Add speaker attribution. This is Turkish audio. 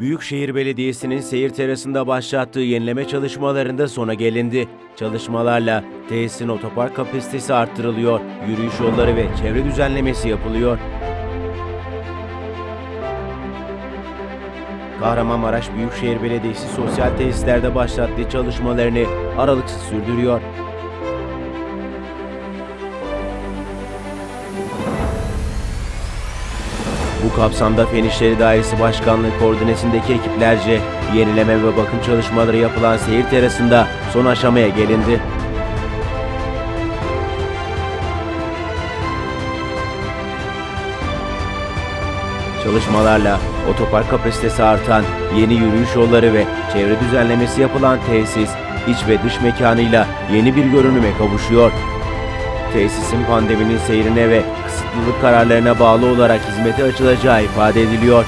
Speaker 1: Büyükşehir Belediyesi'nin seyir terasında başlattığı yenileme çalışmalarında sona gelindi. Çalışmalarla tesisin otopark kapasitesi arttırılıyor, yürüyüş yolları ve çevre düzenlemesi yapılıyor. Kahramanmaraş Büyükşehir Belediyesi sosyal tesislerde başlattığı çalışmalarını aralıksız sürdürüyor. Bu kapsamda Fen İşleri Dairesi Başkanlığı koordinesindeki ekiplerce yenileme ve bakım çalışmaları yapılan seyir terasında son aşamaya gelindi. Çalışmalarla otopark kapasitesi artan yeni yürüyüş yolları ve çevre düzenlemesi yapılan tesis, iç ve dış mekanıyla yeni bir görünüme kavuşuyor. Tesisin pandeminin seyrine ve kısıtlılık kararlarına bağlı olarak hizmete açılacağı ifade ediliyor.